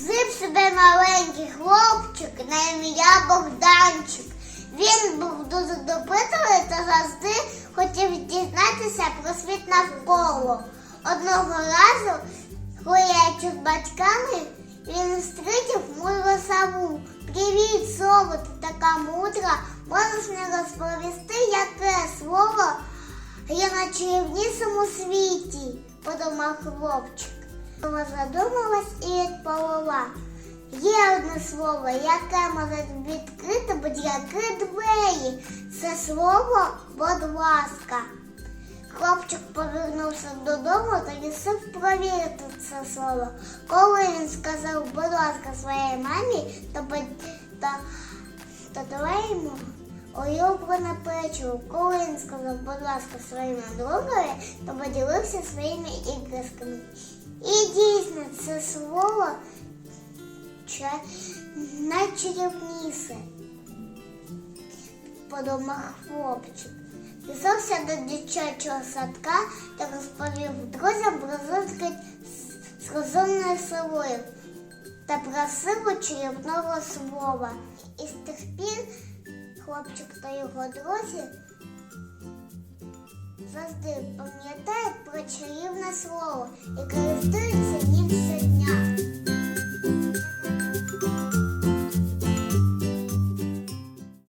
Жив собі маленький хлопчик на ім'я Богданчик. Він був дуже допитливий та завжди хотів дізнатися про світ навколо. Одного разу, гуляючи з батьками, він зустрів мудру сову. Привіт, сово, ти така мудра. Можеш мені розповісти, яке слово є на чарівнісому світі, подумав хлопчик. Вона задумалась і відповіла. Є одне слово, яке може відкрити будь-які двері. Це слово будь ласка. Хлопчик повернувся додому та рішив провірити це слово. Коли він сказав, будь ласка, своїй мамі, то, та, то давай йому улюблене печиво. Коли він сказав, будь ласка, своїм другові, то поділився своїми іграшками. І дійсно це слово найчарівніше, подумав хлопчик. Пішовся до дитячого садка та розповів друзям про зустріч з- розумною совою та про силу чарівного слова. І з тих пір хлопчик та його друзі завжди пам'ятають про чарівне слово і користуються ним щодня.